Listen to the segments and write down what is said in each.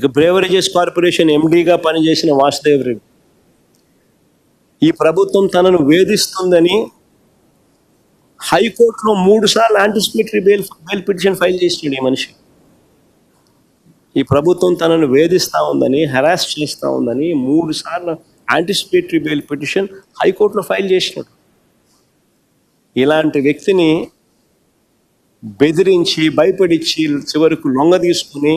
ఇక beverages corporation ఎండీగా పనిచేసిన వాసుదేవ్ రెడ్డి. ఈ ప్రభుత్వం తనను వేధిస్తుందని హైకోర్టులో మూడు సార్లు anticipatory bail bail petition file చేసినాడు ఈ మనిషి. ఈ ప్రభుత్వం తనను వేధిస్తూ ఉందని హెరాస్ చేస్తూ ఉందని మూడు సార్లు యాంటిసిపేటరీ బెయిల్ పిటిషన్ హైకోర్టులో ఫైల్ చేసినాడు. ఇలాంటి వ్యక్తిని బెదిరించి భయపడిచ్చి చివరకు లొంగ తీసుకుని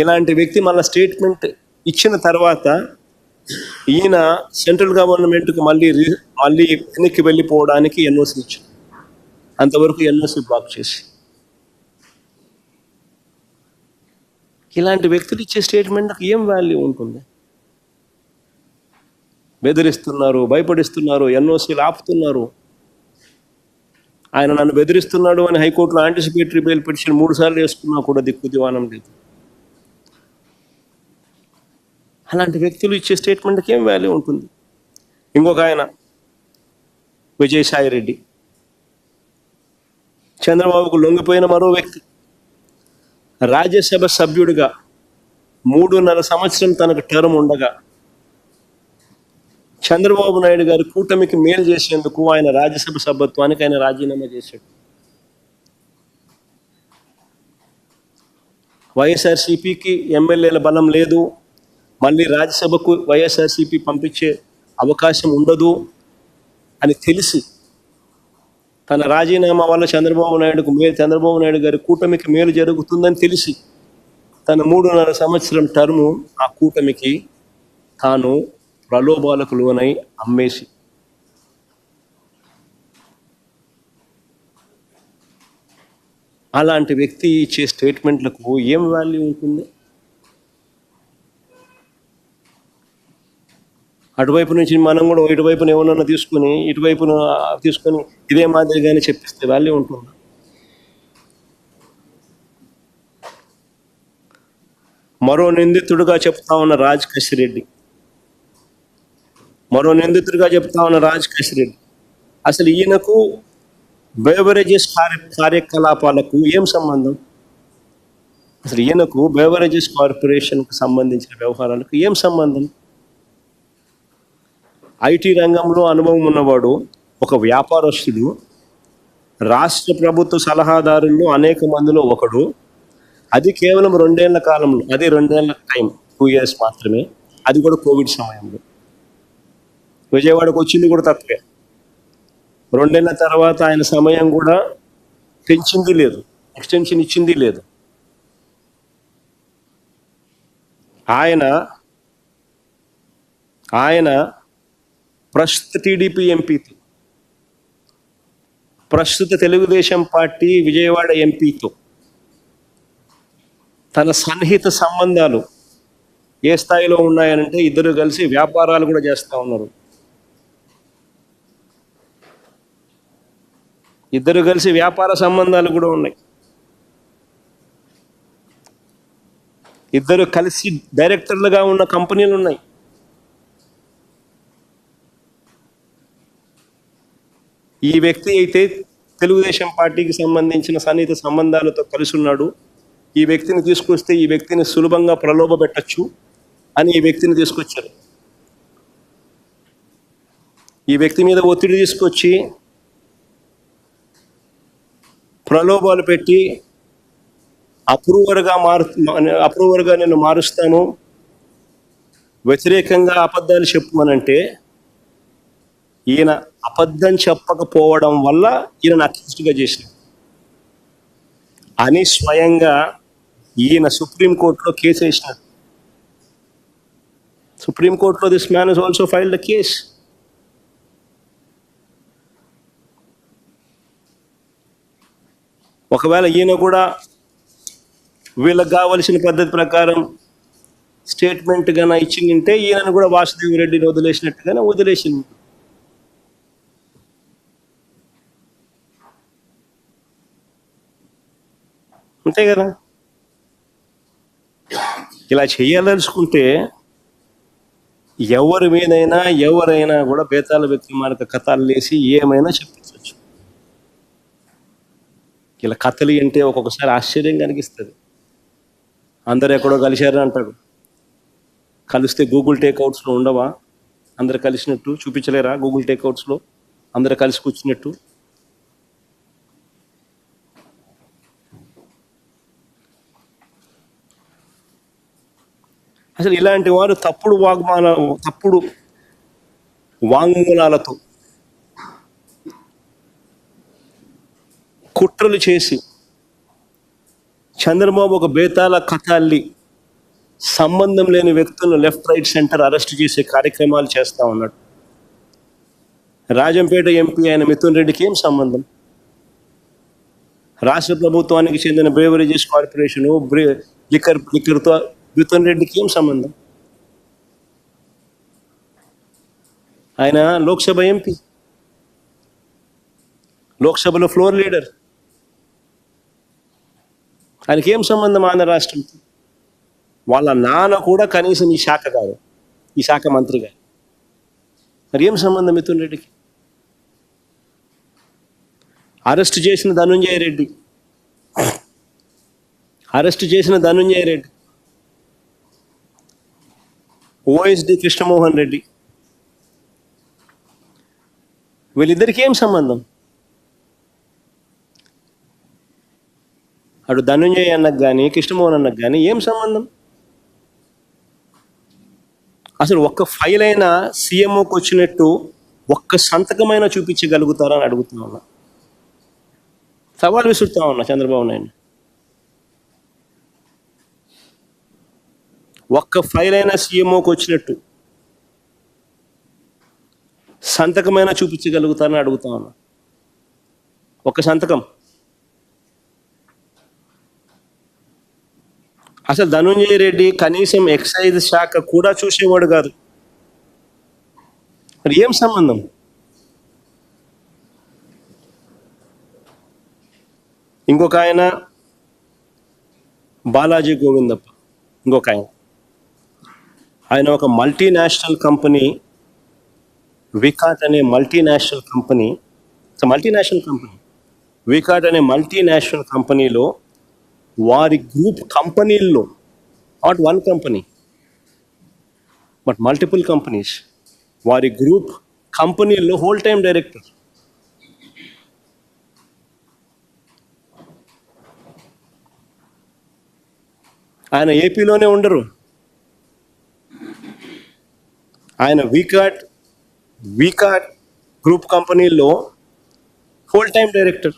ఇలాంటి వ్యక్తి మళ్ళీ స్టేట్మెంట్ ఇచ్చిన తర్వాత ఈయన సెంట్రల్ గవర్నమెంట్కి మళ్ళీ మళ్ళీ వెనక్కి వెళ్ళిపోవడానికి ఎన్ఓసి ఇచ్చింది. అంతవరకు ఎన్ఓసి బ్లాక్ చేసి. ఇలాంటి వ్యక్తులు ఇచ్చే స్టేట్మెంట్కి ఏం వాల్యూ ఉంటుంది? బెదిరిస్తున్నారు భయపడిస్తున్నారు ఎన్ఓసీలు ఆపుతున్నారు. ఆయన నన్ను బెదిరిస్తున్నాడు అని హైకోర్టులో యాంటిసిపేటరీ బెయిల్ పిటిషన్ మూడు సార్లు వేసుకున్నా కూడా దిక్కు దివానం లేదు. అలాంటి వ్యక్తులు ఇచ్చే స్టేట్మెంట్కి ఏం వాల్యూ ఉంటుంది? ఇంకొక ఆయన విజయసాయి రెడ్డి చంద్రబాబుకు లొంగిపోయిన మరో వ్యక్తి. రాజ్యసభ సభ్యుడిగా మూడున్నర సంవత్సరం తనకు టర్మ్ ఉండగా చంద్రబాబు నాయుడు గారి కూటమికి మేలు చేసేందుకు ఆయన రాజ్యసభ సభ్యత్వానికి ఆయన రాజీనామా చేశాడు. వైఎస్ఆర్సీపీకి ఎమ్మెల్యేల బలం లేదు. మళ్ళీ రాజ్యసభకు వైఎస్ఆర్సీపీ పంపించే అవకాశం ఉండదు అని తెలిసి తన రాజీనామా వల్ల చంద్రబాబు నాయుడుకు మేలు చంద్రబాబు నాయుడు గారి కూటమికి మేలు జరుగుతుందని తెలిసి తన మూడున్నర సంవత్సరం టర్ము ఆ కూటమికి తాను ప్రలోభాలకు లోనై అమ్మేసి అలాంటి వ్యక్తి ఇచ్చే స్టేట్మెంట్లకు ఏం వాల్యూ ఉంటుంది? అటువైపు నుంచి మనం కూడా ఇటువైపున ఏమన్నా తీసుకుని ఇటువైపున తీసుకొని ఇదే మాదిరిగానే చెప్పిస్తే వాల్యూ ఉంటుంది. మరో నిందితుడుగా చెప్తా ఉన్న రాజ్ కసిరెడ్డి. మరో నిందితుడిగా చెప్తా ఉన్న రాజ్ కసిరెడ్డి. అసలు ఈయనకు బేవరేజెస్ కార్య కార్యకలాపాలకు ఏం సంబంధం? అసలు ఈయనకు బేవరేజెస్ కార్పొరేషన్కు సంబంధించిన వ్యవహారాలకు ఏం సంబంధం? ఐటీ రంగంలో అనుభవం ఉన్నవాడు ఒక వ్యాపారస్తుడు రాష్ట్ర ప్రభుత్వ సలహాదారుల్లో అనేక మందిలో ఒకడు. అది కేవలం రెండేళ్ళ కాలంలో అది రెండేళ్ళ టైం టూ ఇయర్స్ మాత్రమే. అది కూడా కోవిడ్ సమయంలో. విజయవాడకు వచ్చింది కూడా తక్కువే రెండేళ్ళ తర్వాత ఆయన సమయం కూడా పెంచింది లేదు. ఎక్స్టెన్షన్ ఇచ్చింది లేదు. ఆయన ఆయన ప్రస్తుత టీడీపీ ఎంపీతో ప్రస్తుత తెలుగుదేశం పార్టీ విజయవాడ ఎంపీతో తన సన్నిహిత సంబంధాలు ఏ స్థాయిలో ఉన్నాయనంటే ఇద్దరు కలిసి వ్యాపారాలు కూడా చేస్తూ ఉన్నారు. ఇద్దరు కలిసి వ్యాపార సంబంధాలు కూడా ఉన్నాయి. ఇద్దరు కలిసి డైరెక్టర్లుగా ఉన్న కంపెనీలు ఉన్నాయి. ఈ వ్యక్తి అయితే తెలుగుదేశం పార్టీకి సంబంధించిన సన్నిహిత సంబంధాలతో కలిసి ఉన్నాడు. ఈ వ్యక్తిని తీసుకొస్తే ఈ వ్యక్తిని సులభంగా ప్రలోభ పెట్టచ్చు అని ఈ వ్యక్తిని తీసుకొచ్చారు. ఈ వ్యక్తి మీద ఒత్తిడి తీసుకొచ్చి ప్రలోభాలు పెట్టి అప్రూవర్గా మారు అప్రూవర్గా నేను మారుస్తాను వ్యతిరేకంగా అబద్ధాలు చెప్పు అంటే ఈయన అబద్ధం చెప్పకపోవడం వల్ల ఈయన అక్యూస్డ్గా చేసిన. అని స్వయంగా ఈయన సుప్రీంకోర్టులో కేసు వేసినాడు. సుప్రీంకోర్టులో this man is also filed the case. ఒకవేళ ఈయన కూడా వీళ్ళకి కావలసిన పద్ధతి ప్రకారం స్టేట్మెంట్ కన్నా ఇచ్చిందంటే ఈయనను కూడా వాసుదేవి రెడ్డిని వదిలేసినట్టుగానే వదిలేసింది. అంతే కదా? ఇలా చేయాలనుకుంటే ఎవరి మీదైనా ఎవరైనా కూడా బేతాల వ్యక్తి కథలు లేసి ఏమైనా చెప్పించవచ్చు. ఇలా కథలు అంటే ఒక్కొక్కసారి ఆశ్చర్యం కనిపిస్తుంది అందరు ఎక్కడో కలిశారు అంటాడు కలిస్తే గూగుల్ టేక్అవుట్స్లో ఉండవా? అందరు కలిసినట్టు చూపించలేరా గూగుల్ టేక్అవుట్స్లో? అందరు కలిసి కూర్చున్నట్టు? అసలు ఇలాంటి వారు తప్పుడు వాగ్మాన తప్పుడు వాంగ్మూలాలతో కుట్రలు చేసి చంద్రబాబు ఒక బేతాల కథల్లి సంబంధం లేని వ్యక్తులను లెఫ్ట్ రైట్ సెంటర్ అరెస్ట్ చేసే కార్యక్రమాలు చేస్తా ఉన్నాడు. రాజంపేట ఎంపీ అయిన మిథున్ రెడ్డికి ఏం సంబంధం? రాష్ట్ర ప్రభుత్వానికి చెందిన బ్రేవరేజెస్ కార్పొరేషను బ్రే లిక్కర్ లిక్కర్తో మిథున్ రెడ్డికి ఏం సంబంధం? ఆయన లోక్సభ ఎంపీ. లోక్సభలో ఫ్లోర్ లీడర్. ఆయనకి ఏం సంబంధం ఆంధ్ర రాష్ట్రంతో వాళ్ళ నాన్న కూడా కనీసం ఈ శాఖ కాదు ఈ శాఖ మంత్రి కాదు మరి ఏం సంబంధం మిథున్ రెడ్డికి? అరెస్ట్ చేసిన ధనుంజయ రెడ్డి. అరెస్ట్ చేసిన ధనుంజయ రెడ్డి. ఓఎస్డి కృష్ణమోహన్ రెడ్డి. వీళ్ళిద్దరికి ఏం సంబంధం? అటు ధనుంజయ్ అన్నకు కానీ కృష్ణమోహన్ అన్నకు కానీ ఏం సంబంధం? అసలు ఒక్క ఫైల్ అయినా సీఎంఓకి వచ్చినట్టు ఒక్క సంతకమైనా చూపించగలుగుతారని అడుగుతున్నా అడుగుతా ఉన్నా సవాల్ విసురుతా ఉన్నా చంద్రబాబు నాయుడు. ఒక్క ఫైల్ అయినా సీఎంఓకి వచ్చినట్టు. సంతకమైనా చూపించగలుగుతారని అడుగుతా ఉన్నా. ఒక్క సంతకం. అసలు ధనుంజయ రెడ్డి కనీసం ఎక్సైజ్ శాఖ కూడా చూసేవాడు కాదు. మరి ఏం సంబంధం? ఇంకొక ఆయన బాలాజీ గోవిందప్ప. ఇంకొక ఆయన. ఆయన ఒక మల్టీనేషనల్ కంపెనీ వికాట్ అనే multinational company multinational company Vicat అనే మల్టీనేషనల్ కంపెనీలో వారి గ్రూప్ కంపెనీల్లో not one company but multiple companies వారి గ్రూప్ కంపెనీల్లో హోల్ టైం డైరెక్టర్ ఆయన ఏపీలోనే ఉండరు. ఆయన వీకాట్ వీకాట్ గ్రూప్ కంపెనీల్లో ఫుల్ టైం డైరెక్టర్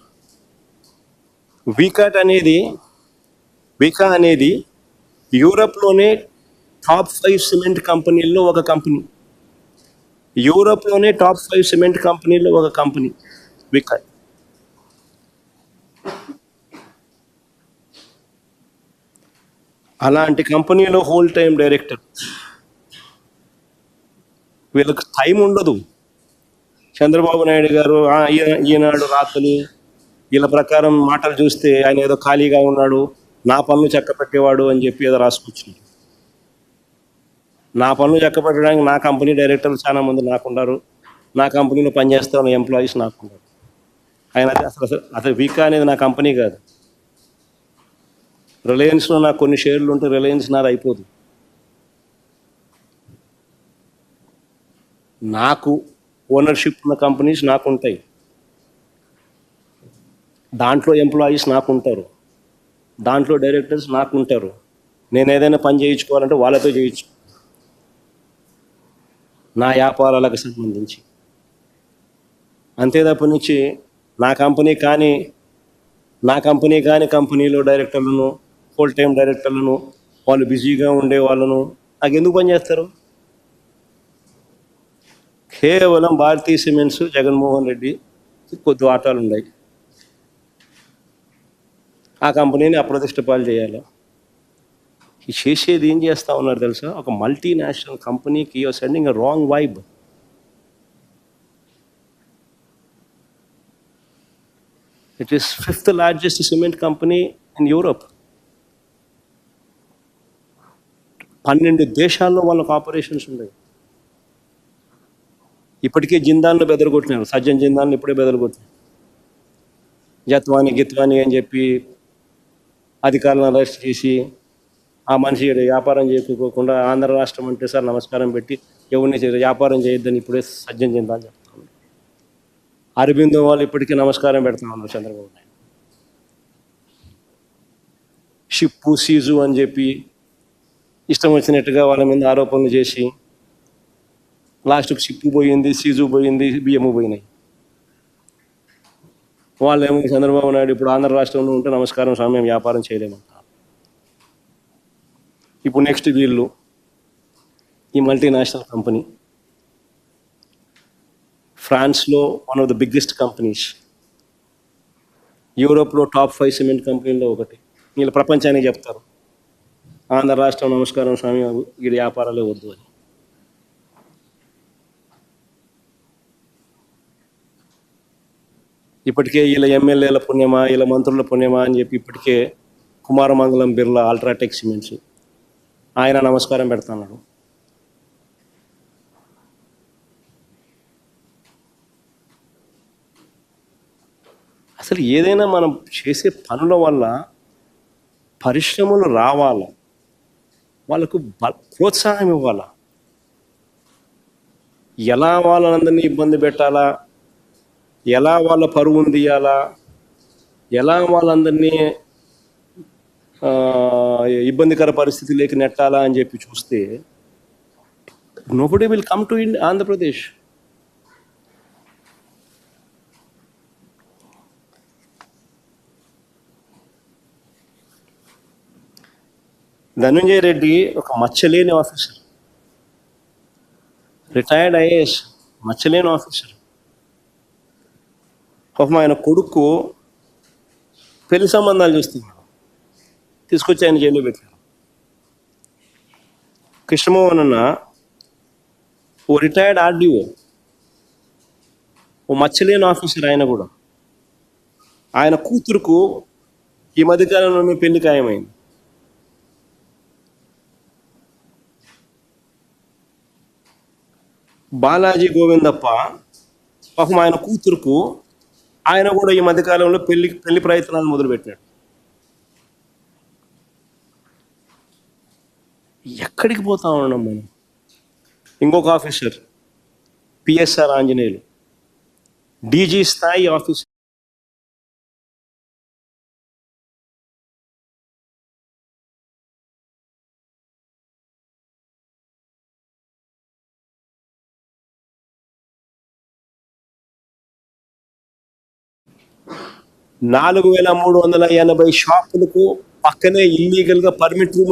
వీకాట్ అనేది వికా అనేది యూరప్లోనే టాప్ ఫైవ్ సిమెంట్ కంపెనీల్లో ఒక కంపెనీ యూరప్లోనే టాప్ ఫైవ్ సిమెంట్ కంపెనీల్లో ఒక కంపెనీ వికాట్ అలాంటి కంపెనీలో హోల్ టైం డైరెక్టర్ వీళ్ళకి టైం ఉండదు. చంద్రబాబు నాయుడు గారు ఈనాడు రాత్రులు వీళ్ళ ప్రకారం మాటలు చూస్తే ఆయన ఏదో ఖాళీగా ఉన్నాడు నా పనులు చెక్క పెట్టేవాడు అని చెప్పి ఏదో రాసుకొచ్చింది. నా పనులు చెక్క పెట్టడానికి నా కంపెనీ డైరెక్టర్లు చాలా మంది నాకున్నారు నా కంపెనీలో పనిచేస్తా ఉన్న ఎంప్లాయీస్ నాకున్నారు ఆయన అసలు అసలు అసలు వీకా అనేది నా కంపెనీ కాదు. రిలయన్స్లో నాకు కొన్ని షేర్లు ఉంటే రిలయన్స్ నాది అయిపోదు. నాకు ఓనర్షిప్ ఉన్న కంపెనీస్ నాకు ఉంటాయి. దాంట్లో ఎంప్లాయీస్ నాకు ఉంటారు. దాంట్లో డైరెక్టర్స్ నాకు ఉంటారు. నేను ఏదైనా పని చేయించుకోవాలంటే వాళ్ళతో చేయించు. నా వ్యాపారాలకు సంబంధించి. అంతే తప్ప నుంచి నా కంపెనీ కానీ నా కంపెనీ కానీ కంపెనీలో డైరెక్టర్లను ఫుల్ టైం డైరెక్టర్లను వాళ్ళు బిజీగా ఉండే వాళ్ళను నాకు ఎందుకు పనిచేస్తారు కేవలం భారతీయ సిమెంట్స్ జగన్మోహన్ రెడ్డి కొద్ది వాటాలు ఉన్నాయి. ఆ కంపెనీని అప్రతిష్టపాలు చేయాలి. చేసేది ఏం చేస్తా ఉన్నారు తెలుసా? ఒక మల్టీనేషనల్ కంపెనీకి you're sending wrong vibe it is fifth largest cement company in Europe పన్నెండు దేశాల్లో వాళ్ళకు ఆపరేషన్స్ ఉన్నాయి. ఇప్పటికే జిందాన్లు బెదరగొట్టినారు. సజ్జన్ జిందాన్లు ఇప్పుడే బెదరగొట్టినారు. జత్వాని గిత్వాని అని చెప్పి అధికారులను అరెస్ట్ చేసి ఆ మనిషి వ్యాపారం చేయకోకుండా ఆంధ్ర రాష్ట్రం అంటే సార్ నమస్కారం పెట్టి ఎవరిని వ్యాపారం చేయొద్దని ఇప్పుడే సజ్జం చెందాలని ఉన్నారు అరబిందో వాళ్ళు ఇప్పటికీ నమస్కారం పెడతా ఉన్నారు చంద్రబాబు నాయుడు. షిప్పు సీజు అని చెప్పి ఇష్టం వచ్చినట్టుగా వాళ్ళ మీద ఆరోపణలు చేసి లాస్ట్కి షిప్పు పోయింది సీజు పోయింది బియ్యము పోయినాయి. వాళ్ళేమో చంద్రబాబు నాయుడు ఇప్పుడు ఆంధ్ర రాష్ట్రంలో ఉంటే నమస్కారం స్వామి మేము వ్యాపారం చేయలేమంటారు ఇప్పుడు నెక్స్ట్ వీళ్ళు ఈ మల్టీనేషనల్ కంపెనీ ఫ్రాన్స్లో one of the biggest companies యూరోప్లో టాప్ ఫైవ్ సిమెంట్ కంపెనీల్లో ఒకటి. వీళ్ళు ప్రపంచానికి చెప్తారు ఆంధ్ర రాష్ట్రం నమస్కారం స్వామి వీడి వ్యాపారాలే వద్దు అని. ఇప్పటికే వీళ్ళ ఎమ్మెల్యేల పుణ్యమా వీళ్ళ మంత్రుల పుణ్యమా అని చెప్పి ఇప్పటికే కుమారమంగళం బిర్లా అల్ట్రాటెక్ సిమెంట్స్. ఆయన నమస్కారం పెడుతున్నాడు. అసలు ఏదైనా మనం చేసే పనుల వల్ల పరిశ్రమలు రావాలా? వాళ్ళకు బ- ప్రోత్సాహం ఇవ్వాలా? ఎలా వాళ్ళందరినీ ఇబ్బంది పెట్టాలా? ఎలా వాళ్ళ పరువును తీయాలా? ఎలా వాళ్ళందరినీ ఆ, ఇబ్బందికర పరిస్థితిలోకి నెట్టాలా అని చెప్పి చూస్తే nobody will come to in Andhra Pradesh Dhananjaya Reddy ఒక మచ్చలేని ఆఫీసర్. రిటైర్డ్ ఐఏఎస్ మచ్చలేని ఆఫీసర్. పాపం ఆయన కొడుకు పెళ్ళి సంబంధాలు చూస్తున్నాడు తీసుకొచ్చి ఆయన జైల్లో పెట్టారు. కృష్ణమోహన్ అన్న ఓ రిటైర్డ్ ఆర్డీఓ ఓ మచ్చలేని ఆఫీసర్ ఆయన కూడా. ఆయన కూతురుకు ఈ మధ్యకాలంలోనే పెళ్ళి ఖాయమైంది. బాలాజీ గోవిందప్ప పాపం ఆయన కూతురుకు ఆయన కూడా ఈ మధ్యకాలంలో పెళ్ళి పెళ్ళి ప్రయత్నాలు మొదలుపెట్టినాడు ఎక్కడికి పోతా ఉన్నాం మనం? ఇంకొక ఆఫీసర్ పిఎస్ఆర్ ఆంజనేయులు. డీజీ స్థాయి ఆఫీసర్ నాలుగు వేల మూడు వందల ఎనభై షాపులకు పక్కనే ఇల్లీగల్గా పర్మిట్ రూములు